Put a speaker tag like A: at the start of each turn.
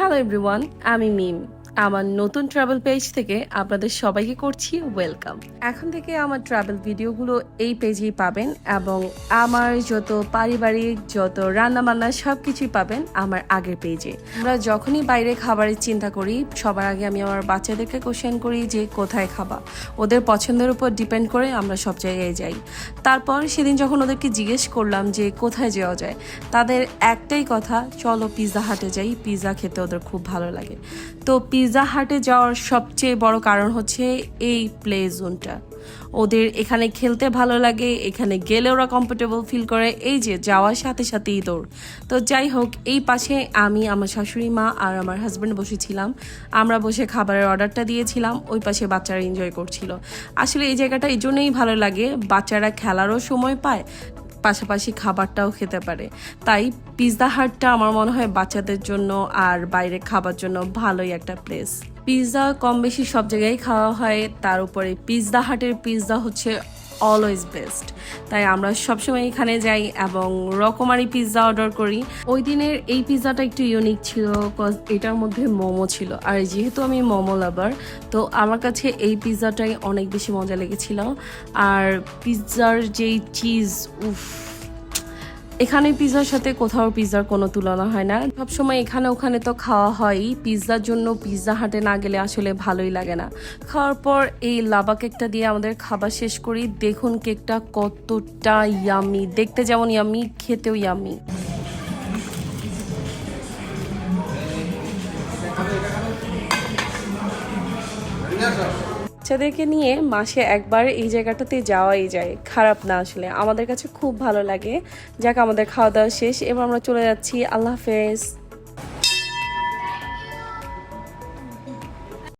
A: Hello everyone আমি মিম আমার নতুন ট্রাভেল পেজ থেকে আপনাদের সবাইকে করছি ওয়েলকাম এখন থেকে আমার ট্রাভেল ভিডিওগুলো এই পেজেই পাবেন এবং আমার যত পারিবারিক, যত রান্নাবান্না সব কিছুই পাবেন আমার আগের পেজে আমরা যখনই বাইরে খাবারের চিন্তা করি, সবার আগে আমি আমার বাচ্চাদেরকে কোশ্চেন করি যে কোথায় খাবা? ওদের পছন্দের উপর ডিপেন্ড করে আমরা সব জায়গায় যাই। তারপর সেদিন যখন ওদেরকে জিজ্ঞেস করলাম যে কোথায় যাওয়া যায়, তাদের একটাই কথা, চলো পিৎজা হাটে যাই পিৎজা খেতে ওদের খুব ভালো লাগে। তো পিৎজা হাটে যাওয়ার সবচেয়ে বড় কারণ হচ্ছে এই প্লে জোনটা ওদের এখানে খেলতে ভালো লাগে, এখানে গেলে ওরা কমফোর্টেবল ফিল করে। এই যে, যাওয়ার সাথে সাথেই দৌড়। তো যাই হোক, এই পাশে আমি, আমার শাশুড়ি মা আর আমার হাজব্যান্ড বসেছিলাম। আমরা বসে খাবারের অর্ডারটা দিয়েছিলাম, ওই পাশে বাচ্চারা এনজয় করছিল। আসলে এই জায়গাটা এই জন্যই ভালো লাগে, বাচ্চারা খেলারও সময় পায় পাশাপাশি খাবারটাও খেতে পারে। তাই পিৎজা হাটটা আমার মনে হয় বাচ্চাদের জন্য আর বাইরে খাবার জন্য ভালোই একটা প্লেস পিৎজা কম বেশি সব জায়গায় খাওয়া হয়, তার উপরে পিৎজা হাটের পিৎজা হচ্ছে অলওয়েজ বেস্ট তাই আমরা সবসময় এখানে যাই এবং রকমারি পিৎজা অর্ডার করি। ওই দিনের এই পিৎজাটা একটু ইউনিক ছিল বিকজ এটার মধ্যে মোমো ছিল। আর যেহেতু আমি মোমো লাভার তো আমার কাছে এই পিৎজাটাই অনেক বেশি মজা লেগেছিল। আর পিৎজার যেই চিজ উফ এখানে পিৎজার সাথে কোথাও পিৎজার কোনো তুলনা হয় না। সবসময় এখানে ওখানে তো খাওয়া হয়ই। পিৎজার জন্য পিৎজা হাটে না গেলে আসলে ভালোই লাগে না। খাওয়ার পর এই লাভা কেকটা দিয়ে আমাদের খাবার শেষ করি। দেখুন কেকটা কতটা ইয়ামি দেখতে যেমন ইয়ামি খেতেও ইয়ামি বাচ্চাদেরকে নিয়ে মাসে একবার এই জায়গাটাতে যাওয়াই যায়। খারাপ না আসলে। আমাদের কাছে খুব ভালো লাগে। যাক, আমাদের খাওয়া দাওয়া শেষ। এবার আমরা চলে যাচ্ছি। আল্লাহ হাফেজ।